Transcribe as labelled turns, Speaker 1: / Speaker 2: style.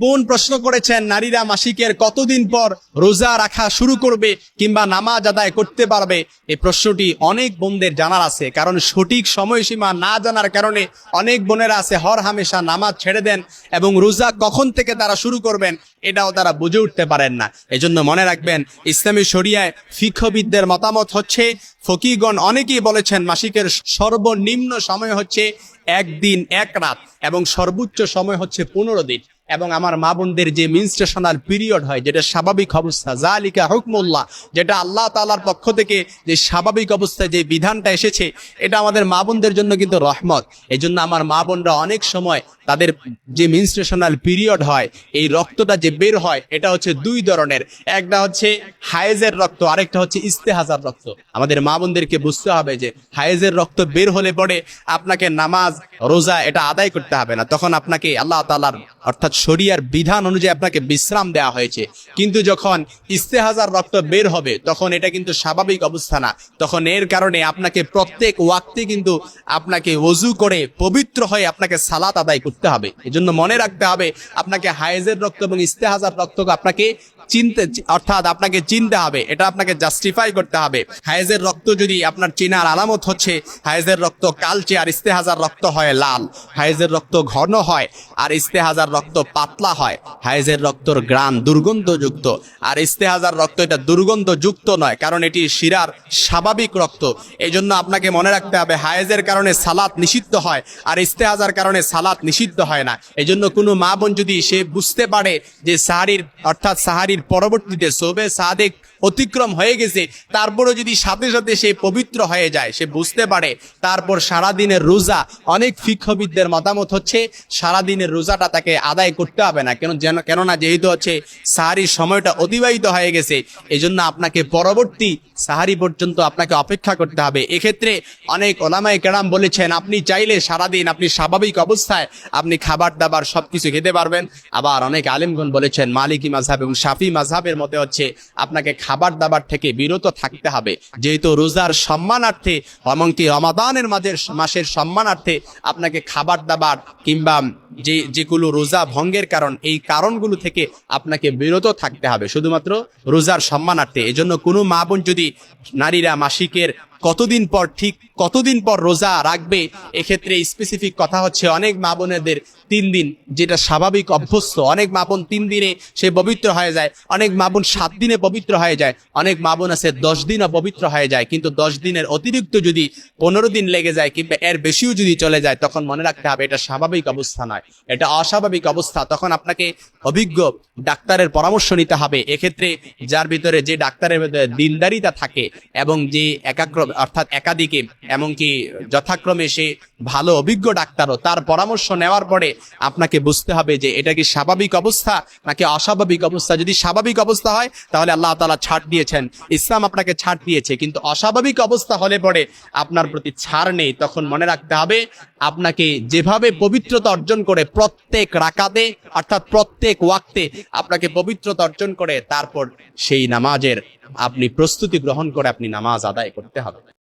Speaker 1: বোন প্রশ্ন করেছেন, নারীরা মাসিকের কতদিন পর রোজা রাখা শুরু করবে কিংবা নামাজ আদায় করতে পারবে? এই প্রশ্নটি অনেক বোনদের জানার আছে, কারণ সঠিক সময়সীমা না জানার কারণে অনেক বোনেরা আছে, হর হামেশা নামাজ ছেড়ে দেন এবং রোজা কখন থেকে তারা শুরু করবেন এটাও তারা বুঝে উঠতে পারেন না। এজন্য মনে রাখবেন, ইসলামী শরিয়ায় ফিক্ষবিদদের মতামত হচ্ছে, ফকিগণ অনেকেই বলেছেন মাসিকের সর্বনিম্ন সময় হচ্ছে একদিন, এক রাত এবং সর্বোচ্চ সময় হচ্ছে পনেরো দিন। এবং আমার মা বোনদের যে মিনস্ট্রেশনাল পিরিয়ড হয়, যেটা স্বাভাবিক অবস্থা জালিকা হুকমুল্লাহ, যেটা আল্লাহ তালার পক্ষ থেকে যে স্বাভাবিক অবস্থায় যে বিধানটা এসেছে, এটা আমাদের মা বোনদের জন্য কিন্তু রহমত। এই জন্য আমার মা বোনরা অনেক সময় তাদের যে মিনস্ট্রেশনাল পিরিয়ড হয়, এই রক্তটা যে বের হয়, এটা হচ্ছে দুই ধরনের। একটা হচ্ছে হায়েজের রক্ত, আরেকটা হচ্ছে ইস্তেহাজার রক্ত। আমাদের মা বোনদেরকে বুঝতে হবে যে হায়েজের রক্ত বের হলে পরে আপনাকে নামাজ, রোজা এটা আদায় করতে হবে না। তখন আপনাকে আল্লাহ তালার অর্থাৎ শরিয়ার বিধান অনুযায়ী আপনাকে বিশ্রাম দেওয়া হয়েছে। কিন্তু যখন ইস্তেহাজার রক্ত বের হবে, তখন এটা কিন্তু স্বাভাবিক অবস্থা না। তখন এর কারণে আপনাকে প্রত্যেক ওয়াক্তে কিন্তু আপনাকে ওজু করে পবিত্র হয়ে আপনাকে সালাত আদায় করতে হবে। এজন্য মনে রাখতে হবে, আপনাকে হায়েজের রক্ত এবং ইস্তেহাজার রক্ত আপনাকে চিনতে, অর্থাৎ আপনাকে চিনতে হবে, এটা আপনাকে জাস্টিফাই করতে হবে। হায়েজের রক্ত যদি আপনার চেনার আলামত হচ্ছে, হায়েজের রক্ত কালচে আর ইস্তেহাজার রক্ত হয় লাল। হায়েজের রক্ত ঘন হয়, আর ইস্তেহাজার রক্ত পাতলা হয় হায়েজের রক্তর গ্রান দুর্গন্ধযুক্ত। আর ইস্তেহাজার রক্ত এটা দুর্গন্ধযুক্ত নয়, কারণ এটি শিরার স্বাভাবিক রক্ত। এই জন্য আপনাকে মনে রাখতে হবে হায়েজের কারণে সালাত নিষিদ্ধ হয় আর ইস্তেহাজার কারণে সালাত নিষিদ্ধ হয় না। এই জন্য কোনো মা বোন যদি সে বুঝতে পারে যে সাহারির, অর্থাৎ সাহারির পরবর্তীতে সোবে সাদেক অতিক্রম হয়ে গেছে, তারপরও যদি সাথে সাথে সে পবিত্র হয়ে যায়, সে বুঝতে পারে, তারপর সারাদিনের রোজা, অনেক ফিক্ষবিদদের মতামত হচ্ছে, সারাদিনের রোজাটা তাকে আদায় করতে হবে না। কেন যেন কেননা যেহেতু হচ্ছে সাহারির সময়টা অতিবাহিত হয়ে গেছে এই জন্য আপনাকে পরবর্তী সাহারি পর্যন্ত আপনাকে অপেক্ষা করতে হবে। এক্ষেত্রে অনেক ওলামাই কেরাম বলেছেন, আপনি চাইলে সারাদিন আপনি স্বাভাবিক অবস্থায় আপনি খাবার দাবার সবকিছু খেতে পারবেন। আবার অনেক আলিমগণ বলেছেন, মালিকি মাঝহাব এবং শাফি মাঝহাবের মতে হচ্ছে আপনাকে খাবার দাবার থেকে বিরত থাকতে হবে। যেহেতু রোজার সম্মানার্থে এমনকি রমাদানের মাঝের মাসের সম্মানার্থে আপনাকে খাবার দাবার কিংবা যে যেগুলো রোজা ভঙ্গের কারণ এই কারণগুলো থেকে আপনাকে বিরত থাকতে হবে। শুধুমাত্র রোজার সম্মানার্থে। এজন্য কোনো মা বোন যদি নারীরা মাসিকের কতদিন পর ঠিক কতদিন পর রোজা রাখবে, এক্ষেত্রে স্পেসিফিক কথা হচ্ছে অনেক মা বোনেদের তিন দিন, যেটা স্বাভাবিক অভ্যস্ত। অনেক মা বোন তিন দিনে সে পবিত্র হয়ে যায়, অনেক মা বোন সাত দিনে পবিত্র হয়ে যায়, অনেক মা বোন আছে দশ দিনও পবিত্র হয়ে যায়, কিন্তু দশ দিনের অতিরিক্ত যদি পনেরো দিন লেগে যায় কিংবা এর বেশিও যদি চলে যায়, তখন মনে রাখতে হবে এটা স্বাভাবিক অবস্থা নয়। এটা অস্বাভাবিক অবস্থা, তখন আপনাকে অভিজ্ঞ ডাক্তারের পরামর্শ নিতে হবে। এক্ষেত্রে যার ভিতরে যে ডাক্তারের ভিতরে দিনদারিতা থাকে এবং যে একাগ্র, অর্থাৎ একাধিকে, এমনকি যথাক্রমে সে ভালো, অভিজ্ঞ ডাক্তারও, তার পরামর্শ নেওয়ার পরে আপনাকে বুঝতে হবে যে এটা কি স্বাভাবিক অবস্থা নাকি অস্বাভাবিক অবস্থা। যদি স্বাভাবিক অবস্থা হয়, তাহলে আল্লাহ তালা ছাড় দিয়েছেন। ইসলাম আপনাকে ছাড় দিয়েছে, কিন্তু অস্বাভাবিক অবস্থা হলে পরে আপনার প্রতি ছাড় নেই। তখন মনে রাখতে হবে, আপনাকে যেভাবে পবিত্রতা অর্জন করে প্রত্যেক রাকাতে, অর্থাৎ প্রত্যেক ওয়াক্তে আপনাকে পবিত্রতা অর্জন করে, তারপর সেই নামাজের আপনি প্রস্তুতি গ্রহণ করে আপনি নামাজ আদায় করতে হবে।